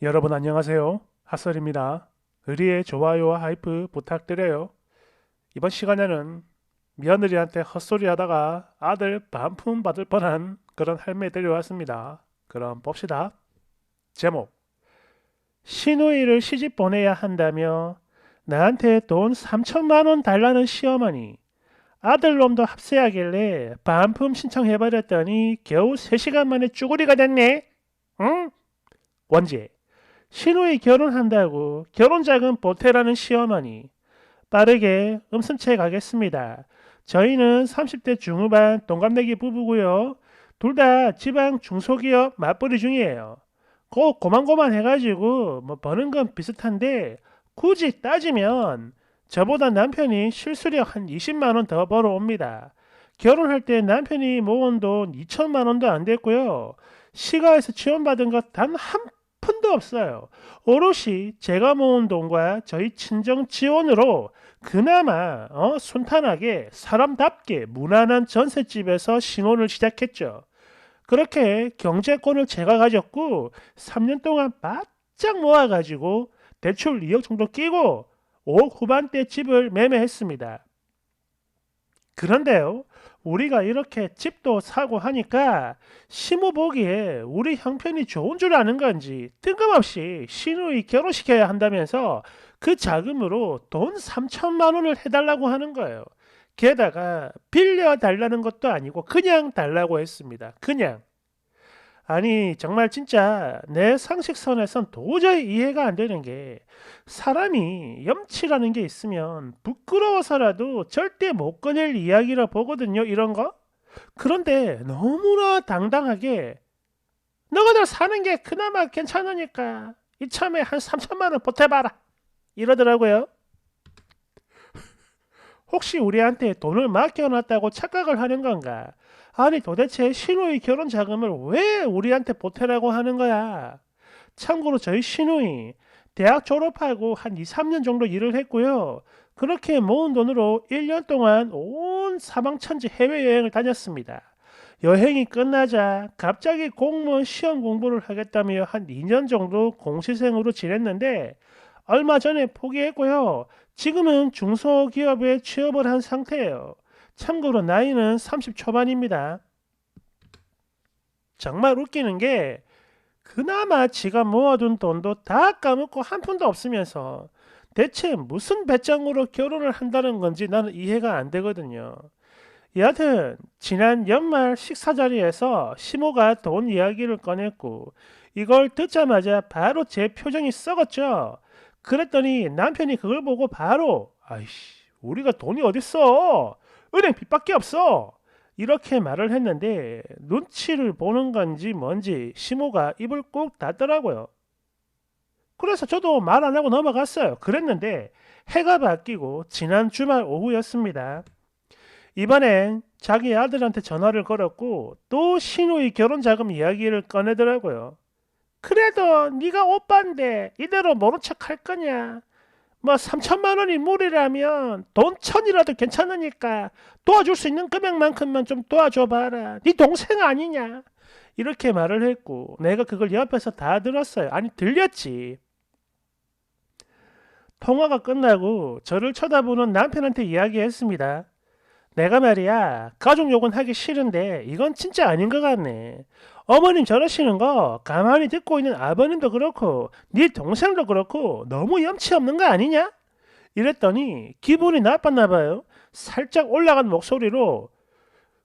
여러분 안녕하세요. 핫설입니다. 의리의 좋아요와 하이프 부탁드려요. 이번 시간에는 며느리한테 헛소리 하다가 아들 반품 받을 뻔한 그런 할매들이 왔습니다. 그럼 봅시다. 제목 시누이를 시집 보내야 한다며 나한테 돈 3천만 원 달라는 시어머니 아들놈도 합세하길래 반품 신청해버렸더니 겨우 3시간 만에 쭈구리가 됐네. 응? 원제 신우이 결혼한다고 결혼자금 보태라는 시어머니 빠르게 음성채 가겠습니다. 저희는 30대 중후반 동갑내기 부부고요. 둘 다 지방 중소기업 맞벌이 중이에요. 꼭 고만고만 해가지고 뭐 버는 건 비슷한데 굳이 따지면 저보다 남편이 실수령 한 20만 원 더 벌어옵니다. 결혼할 때 남편이 모은 돈 2천만 원도 안 됐고요. 시가에서 지원받은 것 단 한 푼도 없어요. 오롯이 제가 모은 돈과 저희 친정 지원으로 그나마 어, 순탄하게 사람답게 무난한 전셋집에서 신혼을 시작했죠. 그렇게 경제권을 제가 가졌고 3년 동안 바짝 모아가지고 대출 2억 정도 끼고 5억 후반대 집을 매매했습니다. 그런데요, 우리가 이렇게 집도 사고 하니까 시모 보기에 우리 형편이 좋은 줄 아는 건지 뜬금없이 신우이 결혼시켜야 한다면서 그 자금으로 돈 3천만 원을 해달라고 하는 거예요. 게다가 빌려 달라는 것도 아니고 그냥 달라고 했습니다. 그냥. 아니 정말 진짜 내 상식선에선 도저히 이해가 안 되는 게 사람이 염치라는 게 있으면 부끄러워서라도 절대 못 꺼낼 이야기라 보거든요 이런 거. 그런데 너무나 당당하게 너희들 사는 게 그나마 괜찮으니까 이참에 한 3천만 원 보태봐라. 이러더라고요 혹시 우리한테 돈을 맡겨놨다고 착각을 하는 건가 아니 도대체 신우이 결혼 자금을 왜 우리한테 보태라고 하는 거야? 참고로 저희 신우이 대학 졸업하고 한 2, 3년 정도 일을 했고요. 그렇게 모은 돈으로 1년 동안 온 사방천지 해외여행을 다녔습니다. 여행이 끝나자 갑자기 공무원 시험 공부를 하겠다며 한 2년 정도 공시생으로 지냈는데 얼마 전에 포기했고요. 지금은 중소기업에 취업을 한 상태예요. 참고로 나이는 30 초반입니다. 정말 웃기는 게 그나마 지가 모아둔 돈도 다 까먹고 한 푼도 없으면서 대체 무슨 배짱으로 결혼을 한다는 건지 나는 이해가 안 되거든요. 여하튼 지난 연말 식사 자리에서 시모가 돈 이야기를 꺼냈고 이걸 듣자마자 바로 제 표정이 썩었죠. 그랬더니 남편이 그걸 보고 바로 아이씨 우리가 돈이 어딨어 은행 빚밖에 없어. 이렇게 말을 했는데 눈치를 보는 건지 뭔지 시모가 입을 꼭 닫더라고요. 그래서 저도 말 안 하고 넘어갔어요. 그랬는데 해가 바뀌고 지난 주말 오후였습니다. 이번엔 자기 아들한테 전화를 걸었고 또 신우의 결혼 자금 이야기를 꺼내더라고요. 그래도 네가 오빠인데 이대로 모른 척 할 거냐? 뭐 3천만 원이 무리라면 돈 천이라도 괜찮으니까 도와줄 수 있는 금액만큼만 좀 도와줘봐라. 네 동생 아니냐? 이렇게 말을 했고 내가 그걸 옆에서 다 들었어요. 아니 들렸지. 통화가 끝나고 저를 쳐다보는 남편한테 이야기했습니다. 내가 말이야 가족 욕은 하기 싫은데 이건 진짜 아닌 것 같네. 어머님 저러시는 거 가만히 듣고 있는 아버님도 그렇고 네 동생도 그렇고 너무 염치 없는 거 아니냐? 이랬더니 기분이 나빴나 봐요. 살짝 올라간 목소리로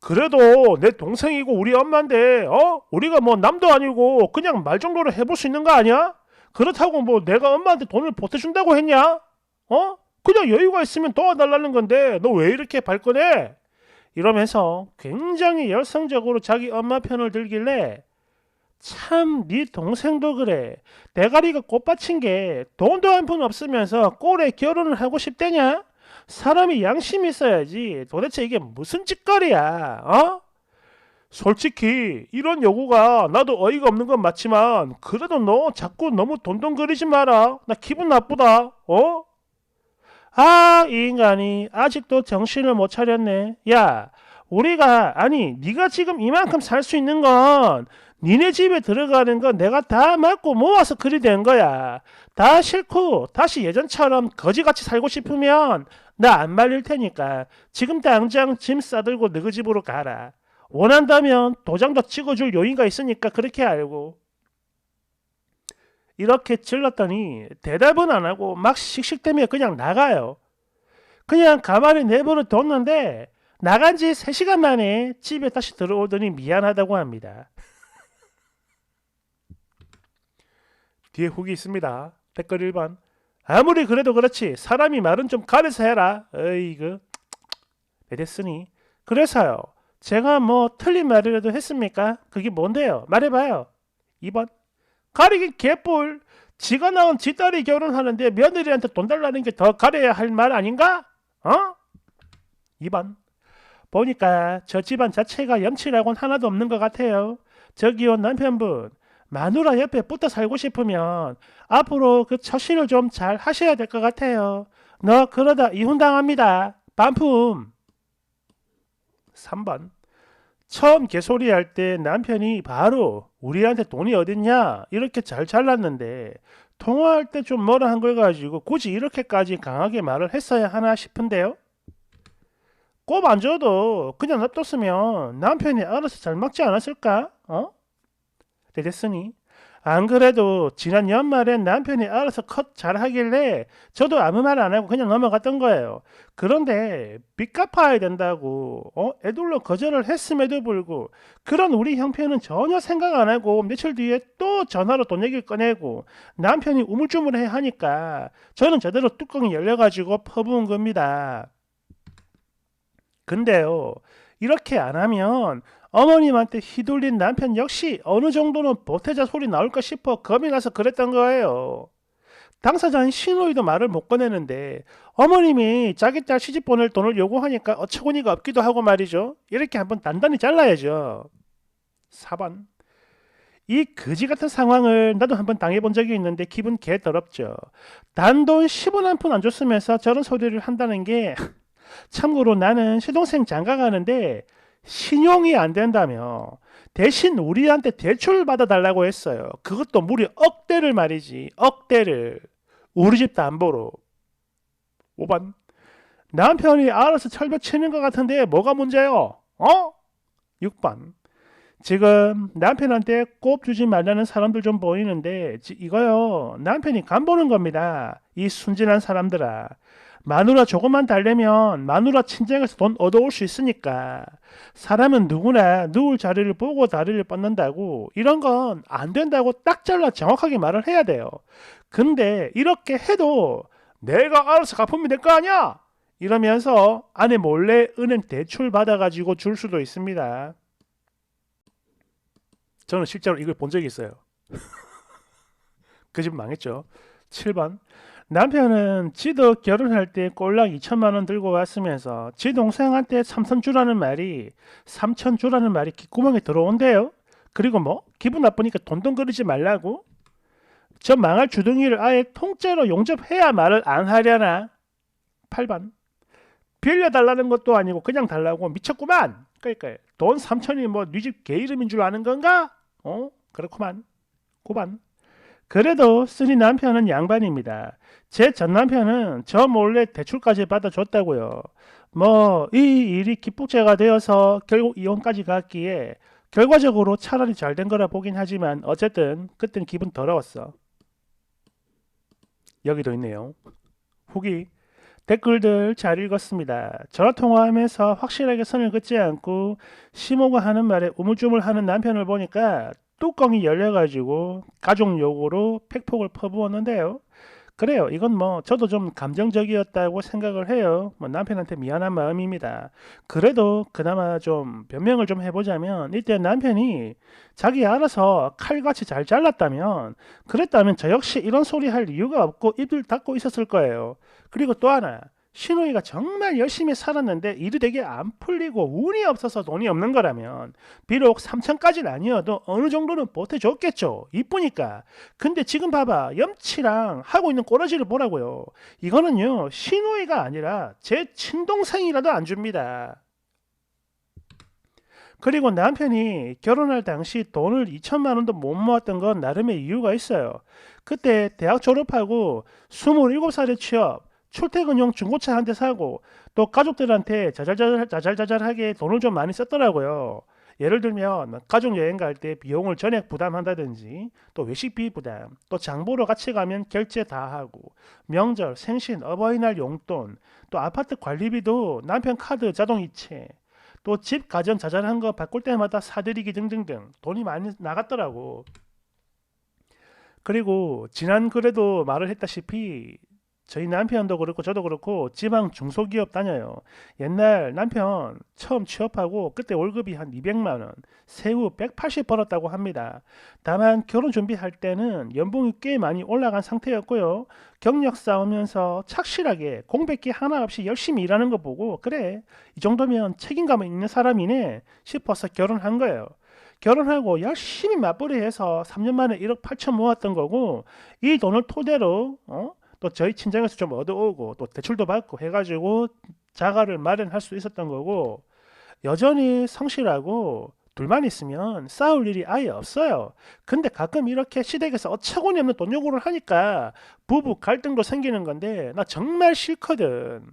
그래도 내 동생이고 우리 엄마인데 어? 우리가 뭐 남도 아니고 그냥 말 정도로 해볼 수 있는 거 아니야? 그렇다고 뭐 내가 엄마한테 돈을 보태준다고 했냐? 어? 그냥 여유가 있으면 도와달라는 건데 너 왜 이렇게 발끈해? 이러면서 굉장히 열성적으로 자기 엄마 편을 들길래 참 네 동생도 그래 대가리가 꽃받친 게 돈도 한 푼 없으면서 꼴에 결혼을 하고 싶대냐? 사람이 양심이 있어야지 도대체 이게 무슨 짓거리야 어? 솔직히 이런 요구가 나도 어이가 없는 건 맞지만 그래도 너 자꾸 너무 돈돈거리지 마라 나 기분 나쁘다 어? 아, 이 인간이 아직도 정신을 못 차렸네. 야, 우리가 아니 네가 지금 이만큼 살 수 있는 건 니네 집에 들어가는 거 내가 다 맞고 모아서 그리 된 거야. 다 싫고 다시 예전처럼 거지같이 살고 싶으면 나 안 말릴 테니까 지금 당장 짐 싸들고 너희 집으로 가라. 원한다면 도장도 찍어줄 요인가 있으니까 그렇게 알고. 이렇게 질렀더니 대답은 안 하고 막 씩씩대며 그냥 나가요. 그냥 가만히 내버려 뒀는데 나간 지 3시간 만에 집에 다시 들어오더니 미안하다고 합니다. 뒤에 후기 있습니다. 댓글 1번. 아무리 그래도 그렇지 사람이 말은 좀 가려서 해라. 어이그. 네 됐으니. 그래서요. 제가 뭐 틀린 말이라도 했습니까? 그게 뭔데요? 말해봐요. 2번. 가리기 개뿔. 지가 낳은 지 딸이 결혼하는데 며느리한테 돈 달라는 게 더 가려야 할 말 아닌가? 어? 2번. 보니까 저 집안 자체가 염치라고는 하나도 없는 것 같아요. 저기요 남편분. 마누라 옆에 붙어 살고 싶으면 앞으로 그 처신을 좀 잘 하셔야 될 것 같아요. 너 그러다 이혼당합니다. 반품. 3번. 처음 개소리 할 때 남편이 바로 우리한테 돈이 어딨냐 이렇게 잘 잘랐는데 통화할 때 좀 뭐라 한 걸 가지고 굳이 이렇게까지 강하게 말을 했어야 하나 싶은데요. 꼽안 줘도 그냥 냅뒀으면 남편이 알아서 잘 막지 않았을까? 어? 네, 됐으니 안 그래도 지난 연말엔 남편이 알아서 컷 잘 하길래 저도 아무 말 안 하고 그냥 넘어갔던 거예요. 그런데 빚 갚아야 된다고 어? 애둘러 거절을 했음에도 불구 그런 우리 형편은 전혀 생각 안 하고 며칠 뒤에 또 전화로 돈 얘기를 꺼내고 남편이 우물쭈물해 하니까 저는 제대로 뚜껑이 열려가지고 퍼부은 겁니다. 근데요 이렇게 안 하면 어머님한테 휘둘린 남편 역시 어느 정도는 보태자 소리 나올까 싶어 겁이 나서 그랬던 거예요. 당사자인 신우이도 말을 못 꺼내는데 어머님이 자기 딸 시집 보낼 돈을 요구하니까 어처구니가 없기도 하고 말이죠. 이렇게 한번 단단히 잘라야죠. 4번 이 거지 같은 상황을 나도 한번 당해본 적이 있는데 기분 개 더럽죠. 단돈 10원 한 푼 안 줬으면서 저런 소리를 한다는 게 참고로 나는 시동생 장가 가는데 신용이 안 된다며 대신 우리한테 대출 받아달라고 했어요. 그것도 무려 억대를 말이지. 억대를. 우리 집 담보로. 5번. 남편이 알아서 철벽 치는 것 같은데 뭐가 문제요? 어? 6번. 지금 남편한테 꼽 주지 말라는 사람들 좀 보이는데 이거요. 남편이 간 보는 겁니다. 이 순진한 사람들아. 마누라 조금만 달래면 마누라 친정에서 돈 얻어올 수 있으니까 사람은 누구나 누울 자리를 보고 다리를 뻗는다고 이런 건 안 된다고 딱 잘라 정확하게 말을 해야 돼요. 근데 이렇게 해도 내가 알아서 갚으면 될 거 아니야? 이러면서 아내 몰래 은행 대출 받아가지고 줄 수도 있습니다. 저는 실제로 이걸 본 적이 있어요. 그 집 망했죠. 7번 남편은 지도 결혼할 때 꼴랑 2천만 원 들고 왔으면서 지 동생한테 삼선 주라는 말이 삼천 주라는 말이 귓구멍에 들어온대요. 그리고 뭐 기분 나쁘니까 돈돈거리지 말라고 저 망할 주둥이를 아예 통째로 용접해야 말을 안 하려나 8번 빌려달라는 것도 아니고 그냥 달라고 미쳤구만 그러니까 돈 3천이 뭐 네 집 개 이름인 줄 아는 건가? 어? 그렇구만 9번 그래도 쓰니 남편은 양반입니다. 제 전 남편은 저 몰래 대출까지 받아줬다고요. 뭐 이 일이 기폭제가 되어서 결국 이혼까지 갔기에 결과적으로 차라리 잘 된 거라 보긴 하지만 어쨌든 그땐 기분 더러웠어. 여기도 있네요. 후기 댓글들 잘 읽었습니다. 전화 통화하면서 확실하게 선을 긋지 않고 심호가 하는 말에 우물쭈물하는 남편을 보니까 뚜껑이 열려가지고 가족 욕으로 팩폭을 퍼부었는데요. 그래요. 이건 뭐 저도 좀 감정적이었다고 생각을 해요. 뭐 남편한테 미안한 마음입니다. 그래도 그나마 좀 변명을 좀 해보자면 이때 남편이 자기 알아서 칼같이 잘 잘랐다면 그랬다면 저 역시 이런 소리 할 이유가 없고 입을 닫고 있었을 거예요. 그리고 또 하나 신우이가 정말 열심히 살았는데 일이 되게 안 풀리고 운이 없어서 돈이 없는 거라면 비록 3천까지는 아니어도 어느 정도는 보태줬겠죠. 이쁘니까. 근데 지금 봐봐. 염치랑 하고 있는 꼬라지를 보라고요. 이거는요. 신우이가 아니라 제 친동생이라도 안 줍니다. 그리고 남편이 결혼할 당시 돈을 2천만 원도 못 모았던 건 나름의 이유가 있어요. 그때 대학 졸업하고 27살에 취업, 출퇴근용 중고차 한 대 사고 또 가족들한테 자잘자잘, 자잘자잘하게 돈을 좀 많이 썼더라고요. 예를 들면 가족 여행 갈 때 비용을 전액 부담한다든지 또 외식비 부담, 또 장보러 같이 가면 결제 다 하고 명절, 생신, 어버이날 용돈, 또 아파트 관리비도 남편 카드 자동 이체, 또 집 가전 자잘한 거 바꿀 때마다 사드리기 등등등 돈이 많이 나갔더라고. 그리고 지난 글에도 말을 했다시피 저희 남편도 그렇고 저도 그렇고 지방 중소기업 다녀요. 옛날 남편 처음 취업하고 그때 월급이 한 200만 원, 세후 180 벌었다고 합니다. 다만 결혼 준비할 때는 연봉이 꽤 많이 올라간 상태였고요. 경력 쌓으면서 착실하게 공백기 하나 없이 열심히 일하는 거 보고 그래 이 정도면 책임감 있는 사람이네 싶어서 결혼한 거예요. 결혼하고 열심히 맞벌이해서 3년 만에 1억 8천 모았던 거고 이 돈을 토대로 어? 또 저희 친정에서 좀 얻어오고 또 대출도 받고 해가지고 자가를 마련할 수 있었던 거고 여전히 성실하고 둘만 있으면 싸울 일이 아예 없어요. 근데 가끔 이렇게 시댁에서 어처구니 없는 돈 요구를 하니까 부부 갈등도 생기는 건데 나 정말 싫거든.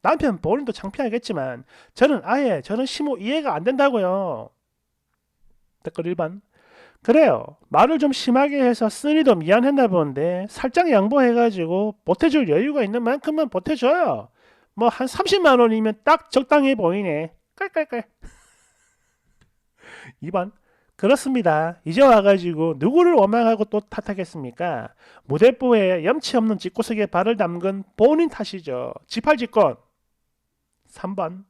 남편 본인도 창피하겠지만 저는 아예 저는 심호 이해가 안 된다고요. 댓글 1번 그래요. 말을 좀 심하게 해서 쓰니도 미안했나 보는데 살짝 양보해가지고 보태줄 여유가 있는 만큼만 보태줘요. 뭐 한 30만 원이면 딱 적당해 보이네. 깔깔깔. 2번 그렇습니다. 이제 와가지고 누구를 원망하고 또 탓하겠습니까? 무대뽀에 염치 없는 집구석에 발을 담근 본인 탓이죠. 지팔직권. 3번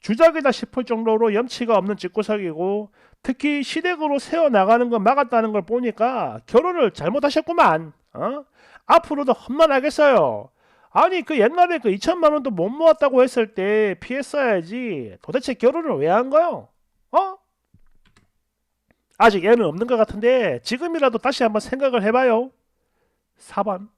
주작이다 싶을 정도로 염치가 없는 집구석이고 특히 시댁으로 세워 나가는 걸 막았다는 걸 보니까 결혼을 잘못하셨구만. 어? 앞으로도 험난하겠어요. 아니 그 옛날에 그 2천만 원도 못 모았다고 했을 때 피했어야지. 도대체 결혼을 왜 한 거요? 어? 아직 애는 없는 것 같은데 지금이라도 다시 한번 생각을 해봐요. 4번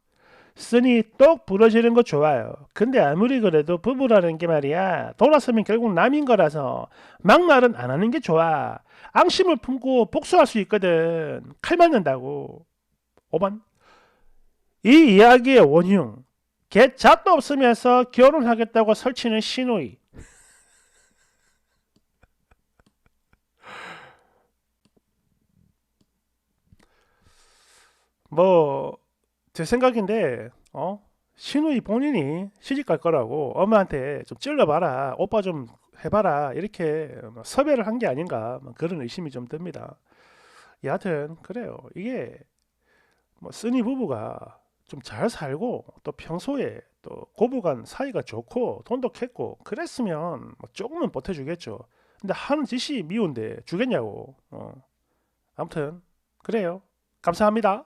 쓰니 똑 부러지는 거 좋아요. 근데 아무리 그래도 부부라는 게 말이야 돌아서면 결국 남인 거라서 막말은 안 하는 게 좋아. 앙심을 품고 복수할 수 있거든. 칼 맞는다고. 5번 이 이야기의 원흉 개 잣도 없으면서 결혼하겠다고 설치는 신호이 뭐 제 생각인데 어 신우이 본인이 시집 갈 거라고 엄마한테 좀 찔러봐라 오빠 좀 해봐라 이렇게 뭐 섭외를 한 게 아닌가 뭐 그런 의심이 좀 듭니다. 여하튼 그래요. 이게 뭐 쓰니 부부가 좀 잘 살고 또 평소에 또 고부간 사이가 좋고 돈도 캤고 그랬으면 뭐 조금은 보태주겠죠. 근데 하는 짓이 미운데 주겠냐고. 어. 아무튼 그래요. 감사합니다.